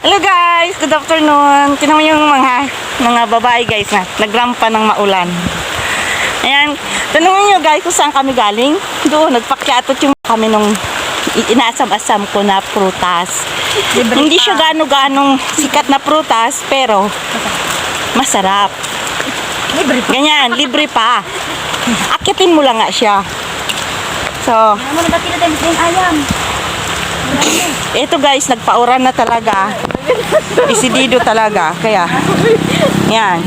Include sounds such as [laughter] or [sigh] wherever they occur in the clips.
Hello guys, good afternoon. Tingnan mo yung mga mga babae guys na nagrampa ng maulan. Ayan, tanungin nyo guys kung saan kami galing. Doon, nagpakyatot yung kami nung inaasam-asam ko na prutas. Hindi siya gano-ganong sikat na prutas, pero masarap. Libre pa. Ganyan, libre pa. Akitin mo lang nga siya. So, Ano mo na ba mas ayam? ito guys, nagpauran na talaga. Isidido talaga. Kaya, yan.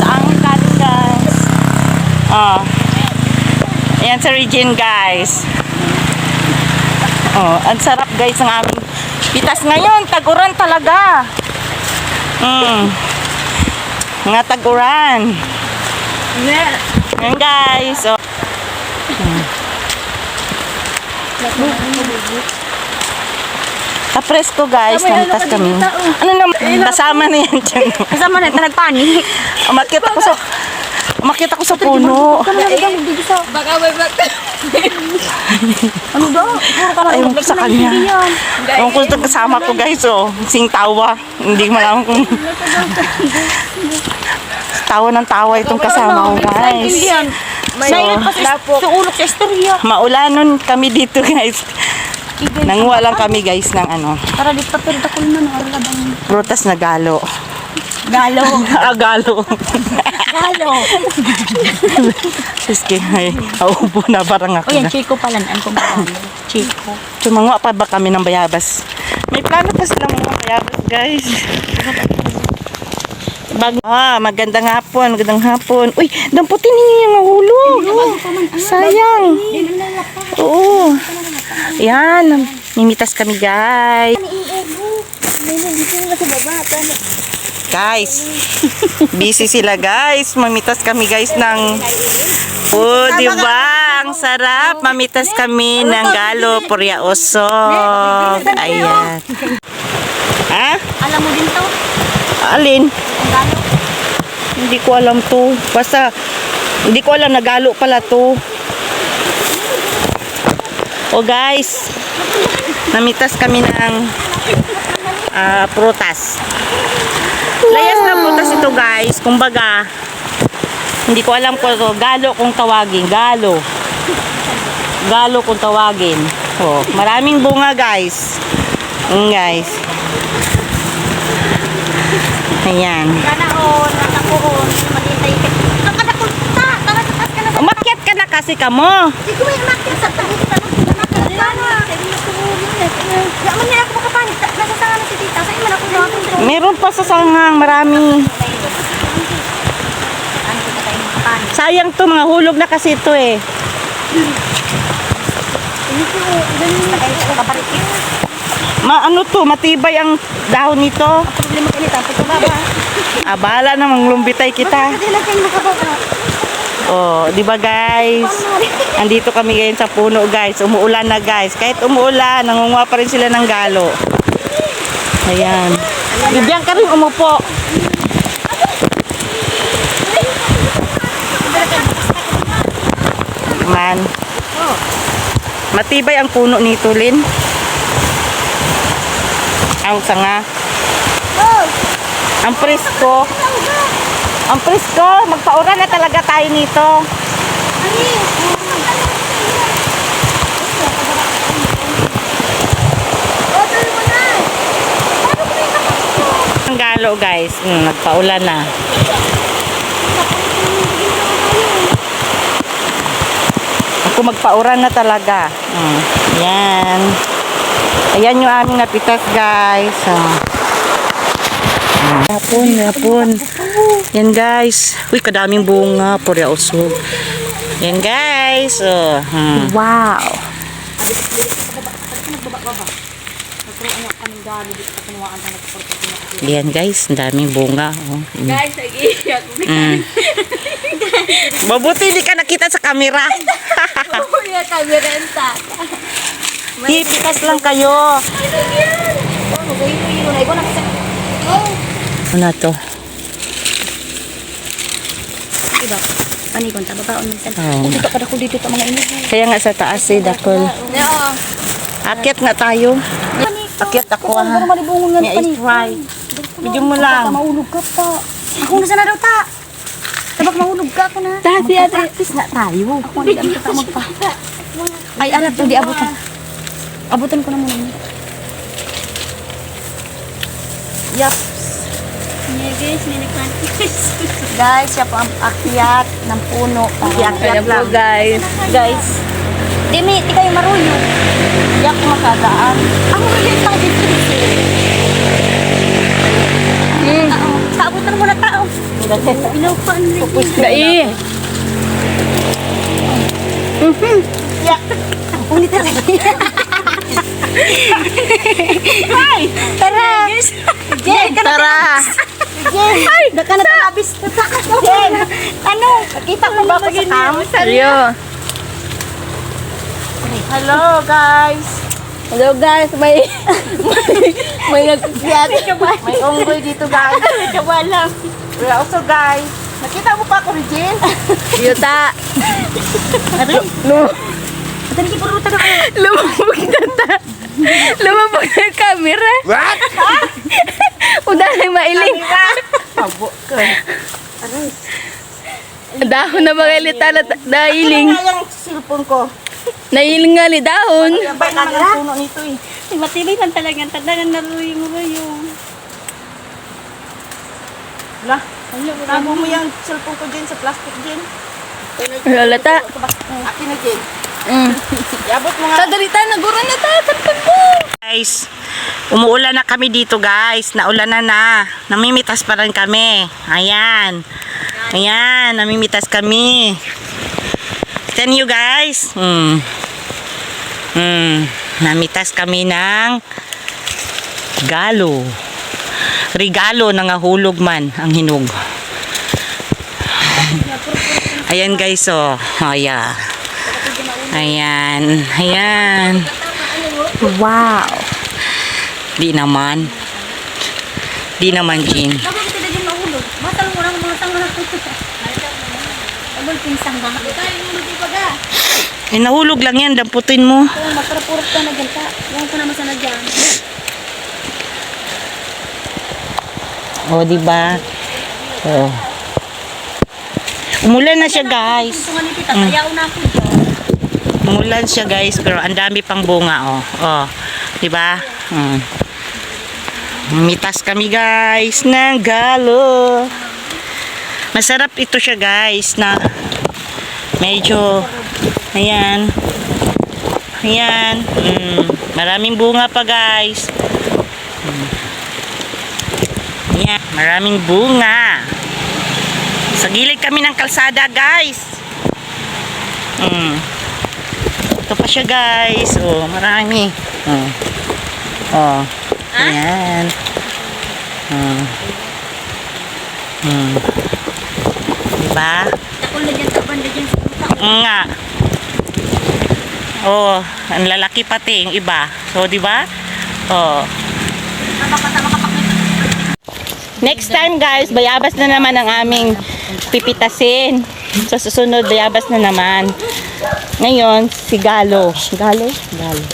Saan galing guys? Oh. Ayan sa Regine guys. Oh, ang sarap guys ng aming pitas ngayon. Taguran talaga. Mm. Mga taguran. Ayan guys. Oh. Kapresko guys, namitas kami. Ano naman, kasama na yan dyan. Kasama na ito nagpani. Umakit ako sa, umakit ako sa puno. Baka may baka. Ano daw? Ayaw ko sa kanya. Ewan ko ito kasama ko guys, oh. Sing tawa. Hindi mo alam kung... tawa ng tawa itong kasama ko guys. Nailat pa sa sa ulok sa istorya. Maulanon kami dito guys. Nanguha lang kami guys ng ano, Para di pa pero takol na nakarala bang prutas na galo. galo. [laughs] Ah, galo. Galo. [laughs] Siski, ay, aubo na parang ako O yan. Chico pala. Kung paano? Chico. Tumanguha pa ba kami ng bayabas? May plano pa silang mga bayabas, guys. Bag ah, magandang hapon, magandang hapon. Uy, damputin ninyo yung hulog. Sayang. Oo. Yan, mimitas kami, guys. Guys, [laughs] busy sila guys. Mamitas kami guys ng Oh, di ba? Ang sarap. Mamitas kami ng galo purya usok. Ayan. Ha? Alam mo din to? Alin? Ang galo. Hindi ko alam to. Basta, hindi ko alam na galo pala to. Oh guys, namitas kami ng ah, prutas. Layas na prutas ito guys. Kumbaga, hindi ko alam kung ito, galo kung tawagin. Galo. Galo kung tawagin. Oh, maraming bunga guys. Mm, guys. Ayan. Kanaon, natakuon, maghintay ka. Ang kadakol ta, tara sa taas ka na. Umakyat ka na kasi kamo. Di ko may umakyat sa ka Meron pa sa sanghang, marami. Sayang to, mga hulog na kasi ito eh. Ma ano to, matibay ang dahon nito. Problema kayo nito. Pagkababa. Ah, bahala namang lumbitay kita. Kayo makababa. Oh, di ba guys? Andito kami ngayon sa puno guys. Umuulan na guys. Kahit umuulan, nangunguha pa rin sila ng galo. Ayan. Bibiyang ka rin umupo. Man. Matibay ang puno nito, Lin. Ang sanga. Ang presko. Ang presko. Magpaura na talaga tayo nito. Ang galo guys. Mm, nagpaulan na. Ako magpauran na talaga. Mm, yan. Ayan yung aming napitas guys. Oh. Hapon, hapon. Yan guys. Uy, kadaming bunga. Purya usog. Yan guys. Oh, hmm. Wow. Yan guys, ang daming bunga. Oh. Mm. Guys, nag-iiyak. Mm. Mabuti hindi ka nakita sa camera. Kuya kami renta. Hipitas lang kayo. Ano to? Diba? Ani kon ta babaon minsan. Oh. Dito kada ko dito ta mga ini. Kaya nga sa taas eh, dakol. Oo. Akyat nga tayo. Akyat ako ha. ice fry. Medyo mo lang. Mahulog ka pa. Ako na sana daw ta. Tabak mahulog ka ako na. Dati ate. Practice na tayo. Ako hindi kita magpa. Ay, alam to, di abutan. Abutan ko na muna. Yup. guys, may nag-practice. guys, siya po ang akyat ng puno. Akyat lang. guys. Guys. Di, may, di kayo maruyo. Hindi ako makadaan. Ako rin sa dito. Hmm. Sa abutan mo na tao. Pinaupan rin. Dai. Ulit na rin. Ay! Tara! Jen! Tara. Jen! Ay! Daka na talabis. Jen! Ano? Nakita mo ba ako sa cam? Seryo. Hello guys. Hello guys, may [laughs] may nagkakiyat. May unggoy dito guys. [laughs] Kawa lang. We're also guys. Nakita mo pa ako, Regine? Yuta. No. Tadi ki puro taga kayo. Lumabog na ta. [laughs] Lumabog na yung camera. What? [laughs] Udah na yung mailing. Abo ka. Dahon na mga ilita na nailing. Ano nga yung cellphone ko? Nailing nga ni dahon. Yung ba naman ang puno nito eh. Matibay man talaga ang tadangan na ruyong-ruyong. Lah, tago mo yung cellphone ko dyan sa plastic dyan. Lalata. Akin na dyan. Mm. Iabot mo nga. Tagalita na guro na ta. Tapon mo. Guys, umuulan na kami dito guys. Naulan na na. Namimitas pa rin kami. Ayan. Ayan, namimitas kami. Stand you guys. Hmm. Hmm. Namitas kami ng galo. Regalo na nga hulog man ang hinog. Ayan guys oh. Ayan. Ayan. Ayan. Wow. Di naman. Di naman, Jean. Eh, nahulog lang yan. Damputin mo. Kaya magparapurot ka na dyan ka. Yan ko naman sana dyan. O, di ba? O. Umulan na siya, guys. Tita, kayaw na ako dyan. Umulan siya, guys. Pero ang dami pang bunga, oh. O. Di ba? Hmm. Mitas kami, guys, ng galo. Masarap ito siya, guys, na medyo, ayan. Ayan. Mm, maraming bunga pa, guys. Mm. Ayan, maraming bunga. Sa gilid kami ng kalsada, guys. Mm. Pa siya, guys. Oh, marami. Oh. Oh. Ayan. Mm. Mm. Diba? Takol na dyan sa banda dyan sa puta. Nga. Oh, ang lalaki pati yung iba. So, di ba? Oh. Next time guys, bayabas na naman ang aming pipitasin. Sa susunod, bayabas na naman. Ngayon, si Galo. Galo? Galo.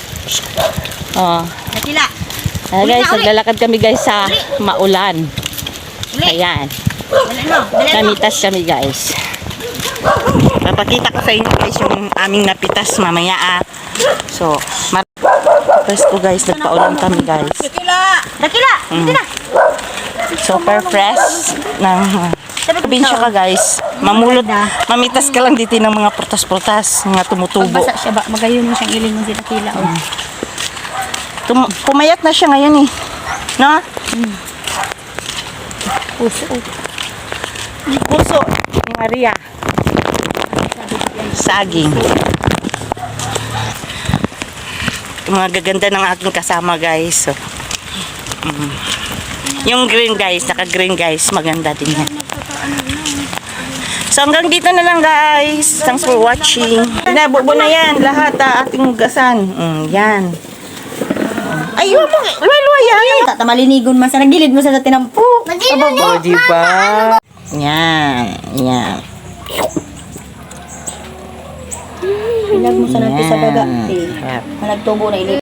Oh. Nakila. Ayan guys, naglalakad kami guys sa maulan. Ayan. Namitas kami guys. Papakita ko sa inyo guys yung aming napitas mamaya ah. So, mar- Presko guys, nagpaulan kami guys. Nakila. Nakila. Dito na. Super fresh ng probinsya ka guys. Mamulot, mamitas ka lang dito ng mga prutas-prutas, mga tumutubo. Basa siya ba? Magayon mo siyang iling mo si Nakila. Oh. Tum- pumayat na siya ngayon eh. No? Puso. Puso ni Maria. Saging. Mga gaganda ng aking kasama guys. So, mm. Yung green guys, naka-green guys, maganda din yan. So hanggang dito na lang guys. Thanks for watching. Nabubo na yan, lahat ah, ating hugasan. Mm, yan. Ay, mo, luwa yan. Tata malinigon man sa nagilid mo sa tinampu. Magilid O, di ba? Yan, yan. Ilag mo sa natin sa daga. Yan. Eh, Nagtubo na ilig.